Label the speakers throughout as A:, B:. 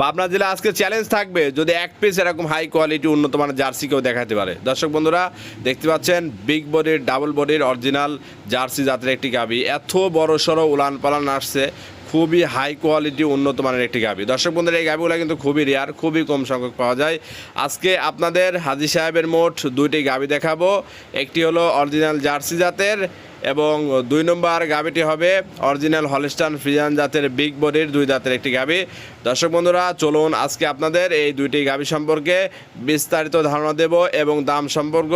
A: পাবনা জেলা আজকে চ্যালেঞ্জ থাকবে। যদি এক পিস এরকম হাই কোয়ালিটি উন্নত মানের জার্সি কেউ দেখাতে পারে। দর্শক বন্ধুরা, দেখতে পাচ্ছেন বিগ বডির ডাবল বডির অরিজিনাল জার্সি জাতের একটি গাবি। এত বড় সড়ো উলান পালান আসছে, খুবই হাই কোয়ালিটি উন্নত মানের একটি গাবি। দর্শক বন্ধুরা, এই গাবিগুলো কিন্তু খুবই রেয়ার খুবই কম সংখ্যক পাওয়া যায়। আজকে আপনাদের হাজি সাহেবের মোট দুইটি গাবি দেখাবো। একটি হলো অরিজিনাল জার্সি জাতের এবং দুই নম্বর গাবিটি হবে অরিজিনাল হলিস্টান ফ্রিজান জাতের বিগ বডির দুই জাতের একটি গাবি। দর্শক বন্ধুরা, চলুন আজকে আপনাদের এই দুইটি গাবি সম্পর্কে বিস্তারিত ধারণা দেব এবং দাম সম্পর্ক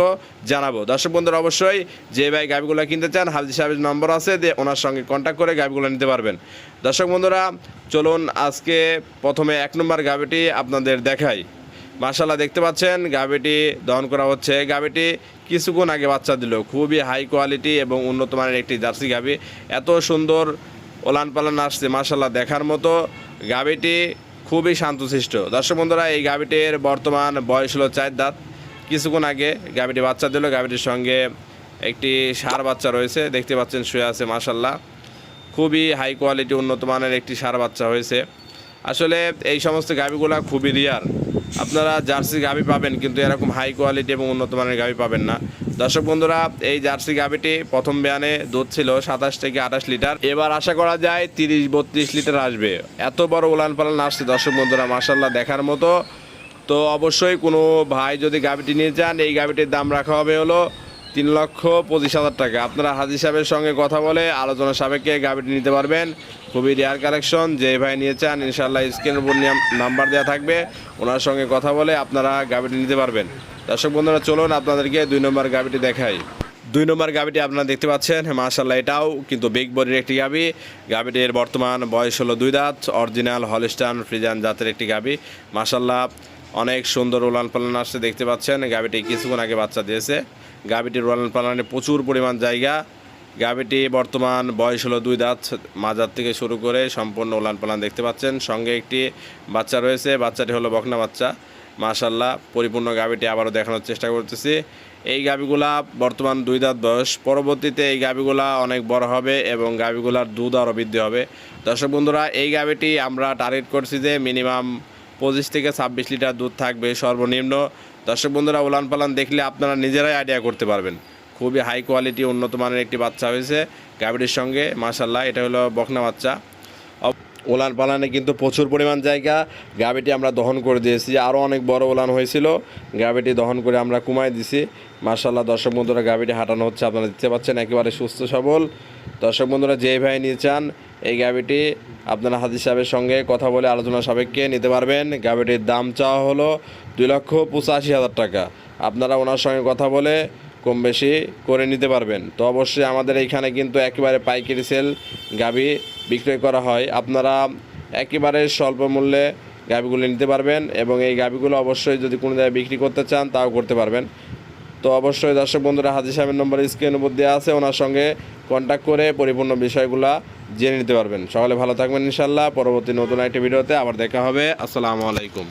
A: জানাব। দর্শক বন্ধুরা, অবশ্যই যে ভাই গাবিগুলো কিনতে চান হাজি সাহেবের নম্বর আছে দিয়ে ওনার সঙ্গে কন্ট্যাক্ট করে গাবিগুলো নিতে পারবেন। দর্শক বন্ধুরা, চলুন আজকে প্রথমে এক নম্বর গাবিটি আপনাদের দেখাই। মার্শাল্লাহ দেখতে পাচ্ছেন গাবিটি দহন করা হচ্ছে। গাবিটি কিছুক্ষণ আগে বাচ্চা দিল। খুবই হাই কোয়ালিটি এবং উন্নত মানের একটি জার্সি গাবি এত সুন্দর ওলান পালান আসছে মার্শাল্লাহ দেখার মতো। গাবিটি খুবই শান্তশিষ্ট। দর্শক বন্ধুরা, এই গাবিটির বর্তমান বয়স হলো চার দাঁত। কিছুক্ষণ আগে গাবিটি বাচ্চা দিল। গাবিটির সঙ্গে একটি সার বাচ্চা রয়েছে। দেখতে পাচ্ছেন, শুয়ে আছে মার্শাল্লাহ খুবই হাই কোয়ালিটি, উন্নত মানের একটি সার বাচ্চা হয়েছে। আসলে এই সমস্ত গাভিগুলা খুবই রিয়ার আপনারা জার্সি গাভি পাবেন, কিন্তু এরকম হাই কোয়ালিটি এবং উন্নত মানের গাভি পাবেন না। দর্শক বন্ধুরা, এই জার্সি গাভিটি প্রথম বিয়ানে দুধ ছিল সাতাশ থেকে আঠাশ লিটার। এবার আশা করা যায় তিরিশ, বত্রিশ লিটার আসবে। এত বড় উলান পালান আসছে, দর্শক বন্ধুরা মার্শাল্লাহ দেখার মতো। তো অবশ্যই কোনো ভাই যদি গাভিটি নিয়ে যান, এই গাভিটির দাম রাখা হবে হলো তিন লক্ষ পঁচিশ হাজার টাকা। আপনারা হাজি সাহেবের সঙ্গে কথা বলে আলোচনা সাপেক্ষে গাভিটি নিতে পারবেন। খুবই রেয়ার কালেকশন যে ভাই নিয়ে চান ইনশাল্লাহ স্ক্রিনের উপর নাম্বার দেওয়া থাকবে। ওনার সঙ্গে কথা বলে আপনারা গাভিটি নিতে পারবেন। দর্শক বন্ধুরা, চলুন আপনাদেরকে দুই নম্বর গাভিটি দেখাই। দুই নম্বর গাভিটি আপনারা দেখতে পাচ্ছেন মার্শাল্লাহ এটাও কিন্তু বিগ বডির একটি গাভি গাভিটির বর্তমান বয়স হলো দুই দাঁত অরিজিনাল হলিস্টান ফ্রিজান জাতের একটি গাভি মার্শাল্লাহ অনেক সুন্দর উলান পালান আসছে, দেখতে পাচ্ছেন। গাভিটি কিছুক্ষণ আগে বাচ্চা দিয়েছে। গাভিটির উলান পালানে প্রচুর পরিমাণ জায়গা। গাভিটি বর্তমান বয়স হলো দুই দাঁত। মাজার থেকে শুরু করে সম্পূর্ণ উলান পালান দেখতে পাচ্ছেন। সঙ্গে একটি বাচ্চা রয়েছে, বাচ্চাটি হলো বকনা বাচ্চা। মাশাল্লাহ পরিপূর্ণ গাভিটি আবারও দেখানোর চেষ্টা করতেছি। এই গাভিগুলা বর্তমান দুই দাঁত বয়স। পরবর্তীতে এই গাভিগুলা অনেক বড় হবে এবং গাভিগুলার দুধ আরও বৃদ্ধি হবে। দর্শক বন্ধুরা, এই গাভিটি আমরা টার্গেট করছি যে মিনিমাম পঁচিশ থেকে ছাব্বিশ লিটার দুধ থাকবে সর্বনিম্ন। দর্শক বন্ধুরা, উলান পালান দেখলে আপনারা নিজেরাই আইডিয়া করতে পারবেন। খুবই হাই কোয়ালিটি উন্নত মানের একটি বাচ্চা হয়েছে গাভিটির সঙ্গে। মাশাল্লাহ এটা হলো বকনা বাচ্চা। ওলান পালানে কিন্তু প্রচুর পরিমাণ জায়গা। গাভিটি আমরা দহন করে দিয়েছি। আরও অনেক বড় ওলান হয়েছিল। গাভিটি দহন করে আমরা কমাই দিছি। মার্শাল্লাহ দর্শক বন্ধুরা, গাভিটি হাঁটানো হচ্ছে। আপনারা দেখতে পাচ্ছেন একেবারে সুস্থ সবল। দর্শক বন্ধুরা যে ভাই নিয়ে চান এই গাভিটি আপনারা হাজির সাহেবের সঙ্গে কথা বলে আলোচনা সাপেক্ষে নিতে পারবেন। গাভিটির দাম চাওয়া হলো দুই লক্ষ পঁচাশি হাজার টাকা। আপনারা ওনার সঙ্গে কথা বলে কম বেশি করে নিতে পারবেন। তো অবশ্যই আমাদের এইখানে কিন্তু একেবারে পাইকারি সেল গাভি বিক্রয় করা হয়। আপনারা একেবারে স্বল্প মূল্যে গাভিগুলো নিতে পারবেন এবং এই গাভিগুলো অবশ্যই যদি কোনো জায়গায় বিক্রি করতে চান, তাও করতে পারবেন। তো অবশ্যই দর্শক বন্ধুরা, হাজি সাহেবের নম্বর স্ক্রিনের উপর দেওয়া আছে, ওনার সঙ্গে কন্ট্যাক্ট করে পরিপূর্ণ বিষয়গুলো জেনে নিতে পারবেন। সকালে ভালো থাকবেন ইনশাল্লাহ পরবর্তী নতুন একটি ভিডিওতে আবার দেখা হবে। আসসালামু আলাইকুম।